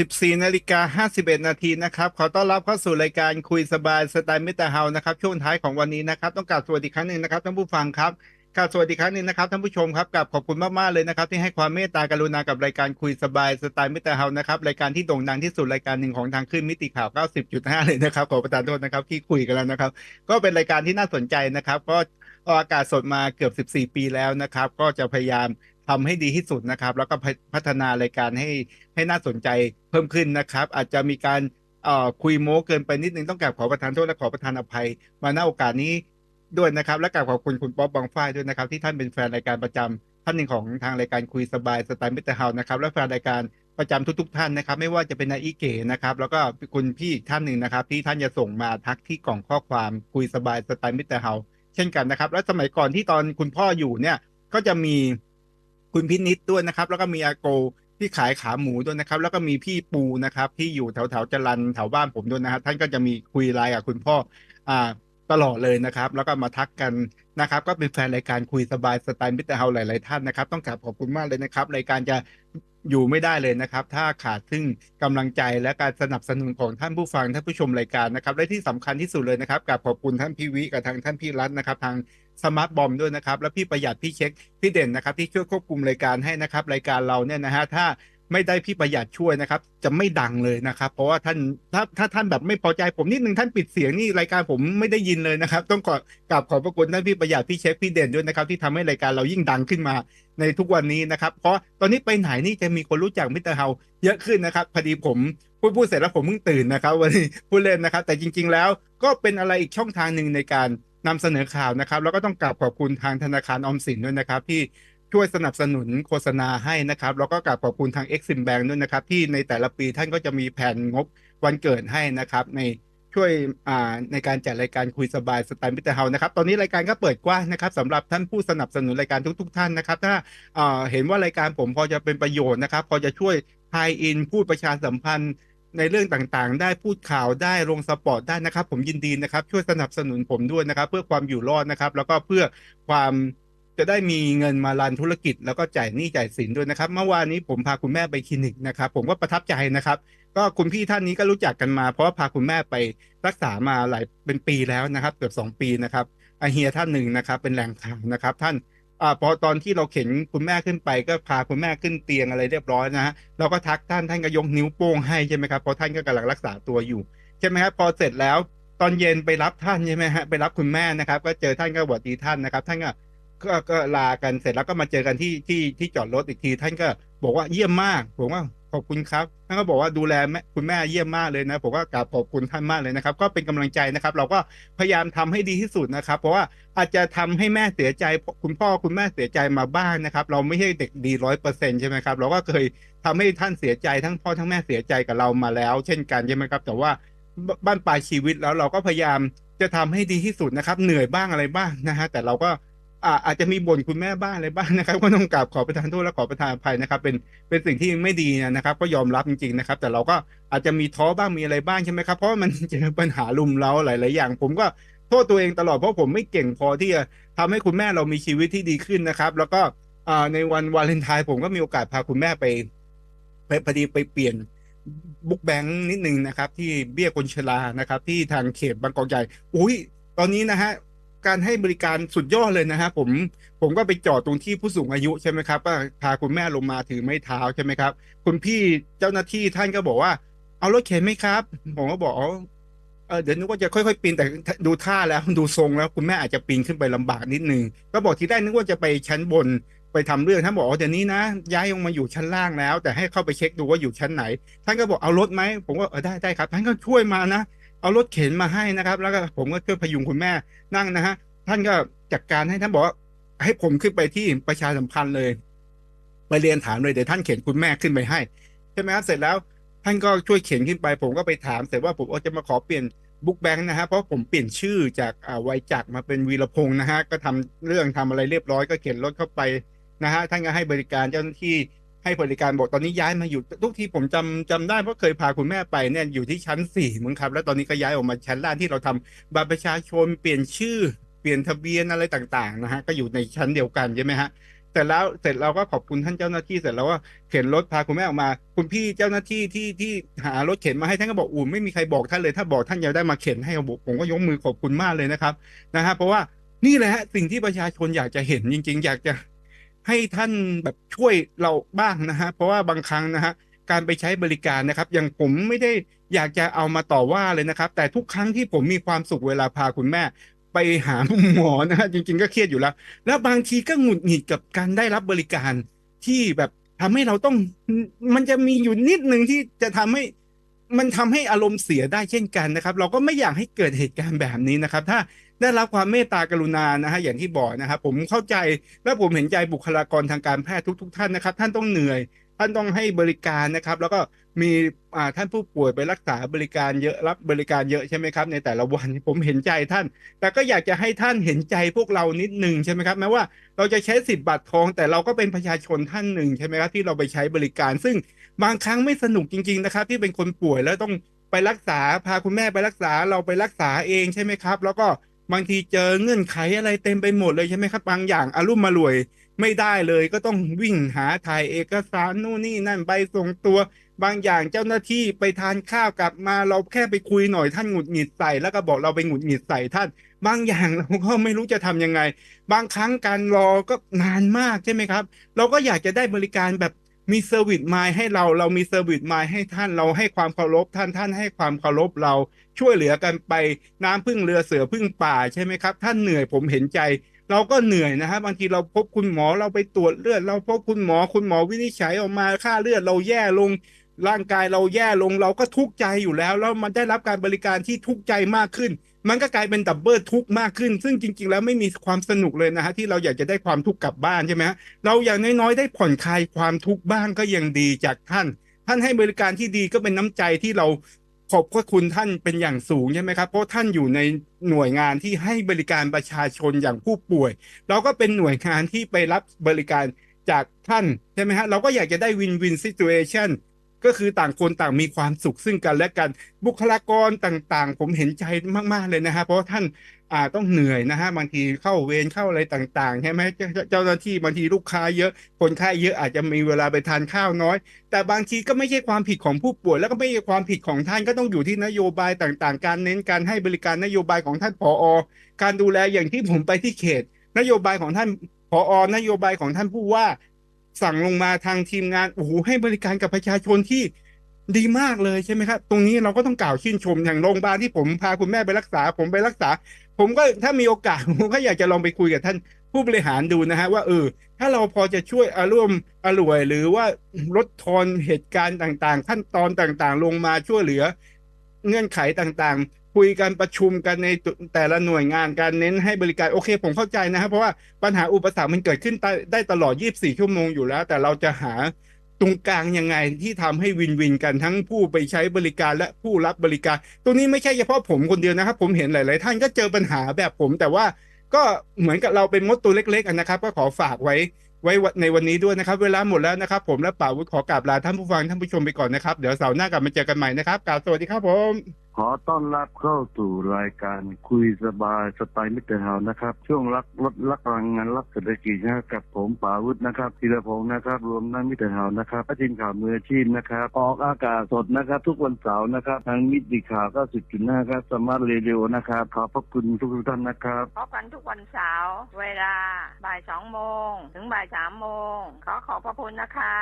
14นาฬิกา51 นาทีนะครับ ขอต้อนรับเข้าสู่รายการคุยสบายสไตล์มิตรเฮานะครับ ช่วงท้ายของวันนี้นะครับ ต้องกราบสวัสดีครั้งหนึ่งนะครับท่านผู้ฟังครับกราบสวัสดีครั้งหนึ่งนะครับท่านผู้ชมครับกราบขอบคุณมากๆเลยนะครับ ที่ให้ความเมตตากรุณากับรายการคุยสบายสไตล์มิตรเฮานะครับรายการที่โด่งดังที่สุดรายการหนึ่งของทางขึ้นมิติข่าว 90.5 เลยนะครับขอประทานโทษนะครับที่คุยกันแล้วนะครับ ก็เป็นรายการที่น่าสนใจนะครับ ก็ออกอากาศสดมาเกือบ 14 ปีแล้วนะครับ ก็จะพยายาม ทำให้ดีที่สุดนะครับ แล้วก็พัฒนารายการให้ให้น่าสนใจเพิ่มขึ้นนะครับ อาจจะมีการคุยโม้เกินไปนิดนึงต้องกราบขอประทานโทษและขอประทานอภัย มาณโอกาสนี้ด้วยนะครับ และกราบขอบคุณคุณป๊อปบางฝ้ายด้วยนะครับ ที่ท่านเป็นแฟนรายการประจำท่านหนึ่งของทางรายการคุยสบายสไตล์มิตรเฮานะครับและแฟนรายการประจำทุก ๆ ท่านนะครับ ไม่ว่าจะเป็นนายอีเก๋นะครับ แล้วก็คุณพี่ท่านหนึ่งนะครับ ที่ท่านจะส่งมาทักที่กล่องข้อความคุยสบายสไตล์มิตรเฮาเช่นกันนะครับ และสมัยก่อนที่ตอนคุณพ่ออยู่เนี่ยก็จะมี คุณพินิษด้วยนะครับ แล้วก็มีอาโกที่ขายขาหมูด้วยนะครับ แล้วก็มีพี่ปูนะครับ ที่อยู่แถวแถวจรันแถวบ้านผมด้วยนะครับท่านก็จะมีคุยไลน์กับคุณพ่ออ่าตลอดเลยนะครับ แล้วก็มาทักกันนะครับ ก็เป็นแฟนรายการคุยสบายสไตล์มิเตอร์เฮาหลาย ๆ ท่านนะครับ ต้องกราบขอบคุณมากเลยนะครับรายการจะอยู่ไม่ได้เลยนะครับ ถ้าขาดซึ่งกำลังใจและการสนับสนุนของท่านผู้ฟังท่านผู้ชมรายการนะครับ และที่สำคัญที่สุดเลยนะครับกราบขอบคุณท่านพี่วิกับทางท่านพี่รัตน์นะครับ ทาง สมาร์ทบอมด้วยนะครับ และพี่ประหยัดพี่เช็คพี่เด่นนะครับที่ช่วยควบคุมรายการให้นะครับ รายการเราเนี่ยนะฮะถ้าไม่ได้พี่ประหยัดช่วยนะครับ จะไม่ดังเลยนะครับ เพราะว่าท่านถ้าถ้าท่านแบบไม่พอใจผมนิดนึงท่านปิดเสียงนี่รายการผมไม่ได้ยินเลยนะครับ ต้องขอกราบขอบพระคุณท่านพี่ประหยัดพี่เช็คพี่เด่นด้วยนะครับ ที่ทำให้รายการเรายิ่งดังขึ้นมาในทุกวันนี้นะครับ เพราะตอนนี้ไปไหนนี่จะมีคนรู้จักมิสเตอร์เฮาเยอะขึ้นนะครับพอดีผมพูดพูดเสร็จแล้วผมเพิ่งตื่นนะครับวันนี้พูดเล่นนะครับ แต่จริง ๆ แล้วก็เป็นอะไรอีกช่องทางหนึ่งในการ นำเสนอข่าวนะครับ แล้วก็ต้องกราบขอบคุณทางธนาคารออมสินด้วยนะครับ ที่ช่วยสนับสนุนโฆษณาให้นะครับ แล้วก็กราบขอบคุณทาง Exim Bank ด้วยนะครับ ที่ในแต่ละปีท่านก็จะมีแผนงบวันเกิดให้นะครับ ในช่วยในการจัดรายการคุยสบายสไตล์มิเตอร์เฮานะครับ ตอนนี้รายการก็เปิดกว้างนะครับสำหรับท่านผู้สนับสนุนรายการทุก ๆ ท่านนะครับ ถ้าเห็นว่ารายการผมพอจะเป็นประโยชน์นะครับ พอจะช่วยไทอินพูดประชาสัมพันธ์ ในเรื่องต่างๆ ได้พูดข่าวได้ลงสปอร์ตได้นะครับ ผมยินดีนะครับ ช่วยสนับสนุนผมด้วยนะครับ เพื่อความอยู่รอดนะครับ แล้วก็เพื่อความจะได้มีเงินมารันธุรกิจ แล้วก็จ่ายหนี้จ่ายสินด้วยนะครับ เมื่อวานนี้ผมพาคุณแม่ไปคลินิกนะครับ ผมก็ประทับใจนะครับ ก็คุณพี่ท่านนี้ก็รู้จักกันมา เพราะว่าพาคุณแม่ไปรักษามาหลายเป็นปีแล้วนะครับ เกือบสองปีนะครับอาเฮียท่านหนึ่งนะครับ เป็นแหล่งข่าวนะครับ ท่าน อ่าพอตอนที่เราเข็นคุณแม่ขึ้นไปก็พาคุณแม่ขึ้นเตียงอะไรเรียบร้อยนะฮะเราก็ทักท่านท่านก็ยกนิ้วโป้งให้ใช่ไหมครับเพราะท่านก็กำลังรักษาตัวอยู่ใช่ไหมครับพอเสร็จแล้วตอนเย็นไปรับท่านใช่ไหมฮะไปรับคุณแม่นะครับ ก็เจอท่านก็สวัสดีท่านนะครับ ท่านก็ ก็ก็ลากันเสร็จแล้วก็มาเจอกันที่ที่ที่จอดรถอีกที ท่านก็บอกว่าเยี่ยมมากผมว่าขอบคุณครับท่านก็บอกว่าดูแลแม่คุณแม่เยี่ยมมากเลยนะผมก็กราบขอบคุณท่านมากเลยนะครับ ก็เป็นกำลังใจนะครับ เราก็พยายามทำให้ดีที่สุดนะครับ เพราะว่าอาจจะทำให้แม่เสียใจ คุณพ่อคุณแม่เสียใจมาบ้างนะครับ เราไม่ใช่เด็กดีร้อยเปอร์เซ็นใช่ไหมครับเราก็เคยทำให้ท่านเสียใจทั้งพ่อทั้งแม่เสียใจกับเรามาแล้ว เช่นกันใช่ไหมครับ แต่ว่าบ้านปลายชีวิตแล้วเราก็พยายามจะทำให้ดีที่สุดนะครับ เหนื่อยบ้างอะไรบ้างนะฮะแต่เราก็ อาจจะมีบ่นคุณแม่บ้างอะไรบ้างนะครับก็ต้องกราบขอประทานโทษและขอประทานอภัยนะครับ เป็นเป็นสิ่งที่ไม่ดีนะครับ ก็ยอมรับจริงๆนะครับ แต่เราก็อาจจะมีท้อบ้างมีอะไรบ้างใช่ไหมครับเพราะมันเจอปัญหาลุมเราหลาย ๆ อย่าง ผมก็โทษตัวเองตลอดเพราะผมไม่เก่งพอที่จะทำให้คุณแม่เรามีชีวิตที่ดีขึ้นนะครับ แล้วก็ในวันวาเลนไทน์ผมก็มีโอกาสพาคุณแม่ไปไปพอดีไปเปลี่ยนบุ๊กแบงค์นิดนึงนะครับ ที่เบี้ยคนชรานะครับ ที่ทางเขตบางกอกใหญ่อุ้ยตอนนี้นะฮะ การให้บริการสุดยอดเลยนะฮะผมผมก็ไปจอดตรงที่ผู้สูงอายุใช่ไหมครับก็พาคุณแม่ลงมาถือไม้เท้าใช่ไหมครับ คุณพี่เจ้าหน้าที่ท่านก็บอกว่า เอารถเข็นไหมครับ ผมก็บอกเออเดี๋ยวนึกว่าจะค่อยๆปีนแต่ดูท่าแล้วดูทรงแล้ว คุณแม่อาจจะปีนขึ้นไปลำบากนิดนึงก็บอกทีแรกนึกว่าจะไปชั้นบนไปทำเรื่องท่านบอกอ๋อเดี๋ยวนี้นะ ย้ายลงมาอยู่ชั้นล่างแล้ว แต่ให้เข้าไปเช็คดูว่าอยู่ชั้นไหน ท่านก็บอกเอารถไหมผมก็เออได้ได้ครับ ท่านก็ช่วยมานะ เอารถเข็นมาให้นะครับ แล้วก็ผมก็ช่วยพยุงคุณแม่นั่งนะฮะ ท่านก็จัดการให้ท่านบอกให้ผมขึ้นไปที่ประชาสัมพันธ์เลยไปเรียนถามเลยเดี๋ยวท่านเข็นคุณแม่ขึ้นไปให้ใช่ไหมครับเสร็จแล้ว ท่านก็ช่วยเข็นขึ้นไป ผมก็ไปถามเสร็จว่าผมจะมาขอเปลี่ยนบุ๊กแบงค์นะฮะเพราะผมเปลี่ยนชื่อจากอ่าวัยจักมาเป็นวีรพงศ์นะฮะก็ทำเรื่องทำอะไรเรียบร้อยก็เข็นรถเข้าไปนะฮะท่านก็ให้บริการเจ้าหน้าที่ ให้บริการบอกตอนนี้ย้ายมาอยู่ทุกที่ผมจำจำได้เพราะเคยพาคุณแม่ไปเนี่ยอยู่ที่ชั้นสี่มึงครับ แล้วตอนนี้ก็ย้ายออกมาชั้นล่างที่เราทำบัตรประชาชนเปลี่ยนชื่อเปลี่ยนทะเบียนอะไรต่างๆนะฮะก็อยู่ในชั้นเดียวกันใช่ไหมฮะเสร็จแล้วเสร็จเราก็ขอบคุณท่านเจ้าหน้าที่เสร็จแล้วก็เข็นรถพาคุณแม่ออกมา คุณพี่เจ้าหน้าที่ที่ที่หารถเข็นมาให้ท่านก็บอกอูไม่มีใครบอกท่านเลย ถ้าบอกท่านจะได้มาเข็นให้ผมผมก็ยกมือขอบคุณมากเลยนะครับนะฮะเพราะว่านี่แหละฮะสิ่งที่ประชาชนอยากจะเห็นจริง ๆ อยากจะ ให้ท่านแบบช่วยเราบ้างนะฮะเพราะว่าบางครั้งนะฮะการไปใช้บริการนะครับ อย่างผมไม่ได้อยากจะเอามาต่อว่าเลยนะครับ แต่ทุกครั้งที่ผมมีความสุขเวลาพาคุณแม่ ไปหาหมอนะฮะจริง ๆ ก็เครียดอยู่แล้ว แล้วบางทีก็หงุดหงิดกับการได้รับบริการที่แบบทำให้เราต้องมันจะมีอยู่นิดหนึ่งที่จะทำให้ มันทำให้อารมณ์เสียได้เช่นกันนะครับ เราก็ไม่อยากให้เกิดเหตุการณ์แบบนี้นะครับ ถ้าได้รับความเมตตากรุณานะฮะอย่างที่บอกนะครับผมเข้าใจและผมเห็นใจบุคลากรทางการแพทย์ทุก ๆ ท่านนะครับ ท่านต้องเหนื่อย ท่านต้องให้บริการนะครับ แล้วก็มีท่านผู้ป่วยไปรักษาบริการเยอะรับบริการเยอะใช่ไหมครับ ในแต่ละวันผมเห็นใจท่าน แต่ก็อยากจะให้ท่านเห็นใจพวกเรานิดหนึ่งใช่ไหมครับแม้ว่าเราจะใช้สิทธิ์บัตรทอง แต่เราก็เป็นประชาชนท่านหนึ่งใช่ไหมครับที่เราไปใช้บริการ ซึ่งบางครั้งไม่สนุกจริง ๆนะครับ ที่เป็นคนป่วยแล้วต้องไปรักษาพาคุณแม่ไปรักษาเราไปรักษาเองใช่ไหมครับ แล้วก็บางทีเจอเงื่อนไขอะไรเต็มไปหมดเลยใช่ไหมครับบางอย่างอารุ่มมารวย ไม่ได้เลยก็ต้องวิ่งหาถ่ายเอกสารนู่นนี่นั่นใบส่งตัว บางอย่างเจ้าหน้าที่ไปทานข้าวกลับมาเราแค่ไปคุยหน่อยท่านหงุดหงิดใส่แล้วก็บอกเราไปหงุดหงิดใส่ท่าน บางอย่างเราก็ไม่รู้จะทำยังไง บางครั้งการรอก็นานมากใช่ไหมครับ เราก็อยากจะได้บริการแบบมีเซอร์วิสมาให้เราเรามีเซอร์วิสมาให้ท่านเราให้ความเคารพท่านท่านให้ความเคารพเราช่วยเหลือกันไปน้ำพึ่งเรือเสือพึ่งป่าใช่ไหมครับ ท่านเหนื่อยผมเห็นใจ เราก็เหนื่อยนะฮะบางทีเราพบคุณหมอเราไปตรวจเลือด เราพบคุณหมอคุณหมอวินิจฉัยออกมาค่าเลือดเราแย่ลงร่างกายเราแย่ลงเราก็ทุกข์ใจอยู่แล้ว แล้วมันได้รับการบริการที่ทุกข์ใจมากขึ้น มันก็กลายเป็นดับเบิลทุกข์มากขึ้น ซึ่งจริง ๆ แล้วไม่มีความสนุกเลยนะฮะที่เราอยากจะได้ความทุกข์กลับบ้านใช่ไหมฮะเราอย่างน้อยๆได้ผ่อนคลายความทุกข์บ้างก็ยังดีจากท่าน ท่านให้บริการที่ดีก็เป็นน้ำใจที่เรา ขอบพระคุณท่านเป็นอย่างสูงใช่ไหมครับเพราะท่านอยู่ในหน่วยงานที่ให้บริการประชาชนอย่างผู้ป่วย เราก็เป็นหน่วยงานที่ไปรับบริการจากท่านใช่ไหมฮะเราก็อยากจะได้วินวินซิตูเอชัน ก็คือต่างคนต่างมีความสุขซึ่งกันและกันบุคลากรต่างๆ ผมเห็นใจมากๆเลยนะฮะเพราะท่านอ่าต้องเหนื่อยนะฮะบางทีเข้าเวรเข้าอะไรต่างๆใช่ไหมเจ้าเจ้าหน้าที่บางทีลูกค้าเยอะคนไข้เยอะอาจจะมีเวลาไปทานข้าวน้อย แต่บางทีก็ไม่ใช่ความผิดของผู้ป่วย แล้วก็ไม่ใช่ความผิดของท่านก็ต้องอยู่ที่นโยบายต่างๆ การเน้นการให้บริการนโยบายของท่านผอการดูแลอย่างที่ผมไปที่เขต นโยบายของท่านผอนโยบายของท่านผู้ว่า สั่งลงมาทางทีมงานโอ้โหให้บริการกับประชาชนที่ดีมากเลยใช่ไหมครับ ตรงนี้เราก็ต้องกล่าวชื่นชมอย่างโรงพยาบาลที่ผมพาคุณแม่ไปรักษา ผมไปรักษา ผมก็ถ้ามีโอกาสผมก็อยากจะลองไปคุยกับท่านผู้บริหารดูนะฮะว่าเออถ้าเราพอจะช่วยอารมณ์อร่วย หรือว่าลดทอนเหตุการณ์ต่างๆ ขั้นตอนต่างๆ ลงมาช่วยเหลือ เงื่อนไขต่างๆ คุยกันประชุมกันในแต่ละหน่วยงานการเน้นให้บริการโอเค ผมเข้าใจนะครับ เพราะว่าปัญหาอุปสรรคมันเกิดขึ้นได้ตลอด 24 ชั่วโมงอยู่แล้ว แต่เราจะหาตรงกลางยังไงที่ทำให้วินวินกันทั้งผู้ไปใช้บริการและผู้รับบริการ ตรงนี้ไม่ใช่เฉพาะผมคนเดียวนะครับ ผมเห็นหลาย ๆ ท่านก็เจอปัญหาแบบผม แต่ว่าก็เหมือนกับเราเป็นมดตัวเล็ก ๆ นะครับ ก็ขอฝากไว้ไว้ในวันนี้ด้วยนะครับ เวลาหมดแล้วนะครับ ผมและป่าวุฒิขอกราบลาท่านผู้ฟังท่านผู้ชมไปก่อนนะครับ เดี๋ยวเสาร์หน้ากลับมาเจอกันใหม่นะครับกราบสวัสดีครับผม ขอต้อนรับเข้าสู่รายการคุยสบายสไตล์มิตรเฮานะครับ ช่วงรักลดรักพลังงานรักเศรษฐกิจนะครับกับผมป่าวุฒินะครับธีรพงศ์นะครับรวมทั้งมิตรเฮานะครับทีมข่าวมืออาชีพนะครับออกอากาศสดนะครับ ทุกวันเสาร์นะครับทางมิตรข่าว90.5ครับสมาร์ทเรดิโอนะครับขอบพระคุณทุกท่านนะครับพบกันทุกวันเสาร์เวลาบ่ายสองโมงถึงบ่ายสามโมงขอขอบพระคุณนะคะ